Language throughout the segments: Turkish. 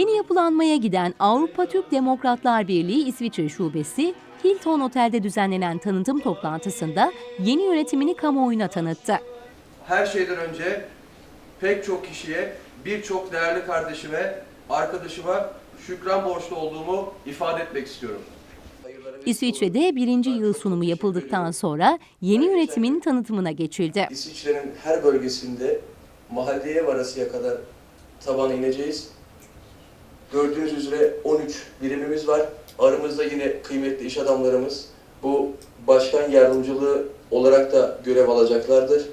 yapılanmaya giden Avrupa Türk Demokratlar Birliği İsviçre Şubesi, Hilton Otel'de düzenlenen tanıtım toplantısında yeni yönetimini kamuoyuna tanıttı. her şeyden önce pek çok kişiye, birçok değerli kardeşime, arkadaşıma şükran borçlu olduğumu ifade etmek istiyorum. İsviçre'de birinci yıl sunumu yapıldıktan sonra yeni yönetimin tanıtımına geçildi. İsviçre'nin her bölgesinde mahalleye varasıya kadar tabana ineceğiz. Gördüğünüz üzere 13 birimimiz var. Aramızda yine kıymetli iş adamlarımız bu başkan yardımcılığı olarak da görev alacaklardır.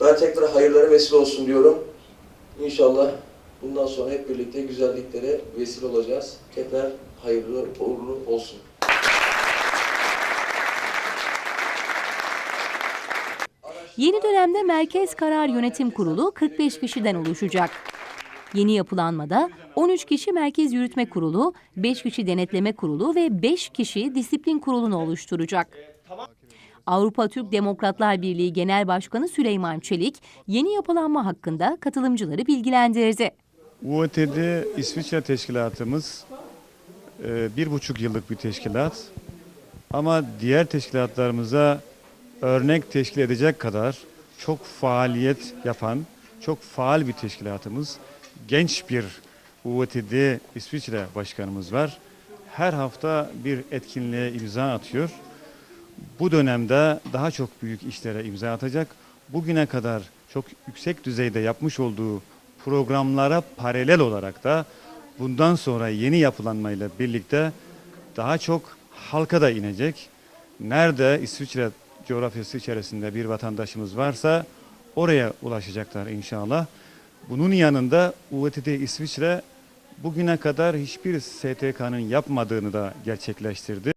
Ben tekrar hayırlara vesile olsun diyorum. İnşallah bundan sonra hep birlikte güzelliklere vesile olacağız. Tekrar hayırlı uğurlu olsun. Yeni dönemde Merkez Karar Yönetim Kurulu 45 kişiden oluşacak. Yeni yapılanmada 13 kişi Merkez Yürütme Kurulu, 5 kişi Denetleme Kurulu ve 5 kişi Disiplin Kurulu'nu oluşturacak. Avrupa Türk Demokratlar Birliği Genel Başkanı Süleyman Çelik, yeni yapılanma hakkında katılımcıları bilgilendirdi. UOTD İsviçre teşkilatımız e, bir buçuk yıllık bir teşkilat. Ama diğer teşkilatlarımıza örnek teşkil edecek kadar çok faaliyet yapan, çok faal bir teşkilatımız. Genç bir UOTD İsviçre başkanımız var. Her hafta bir etkinliğe imza atıyor. Bu dönemde daha çok büyük işlere imza atacak. Bugüne kadar çok yüksek düzeyde yapmış olduğu programlara paralel olarak da bundan sonra yeni yapılanmayla birlikte daha çok halka da inecek. Nerede İsviçre coğrafyası içerisinde bir vatandaşımız varsa oraya ulaşacaklar inşallah. Bunun yanında UVTD İsviçre bugüne kadar hiçbir STK'nın yapmadığını da gerçekleştirdi.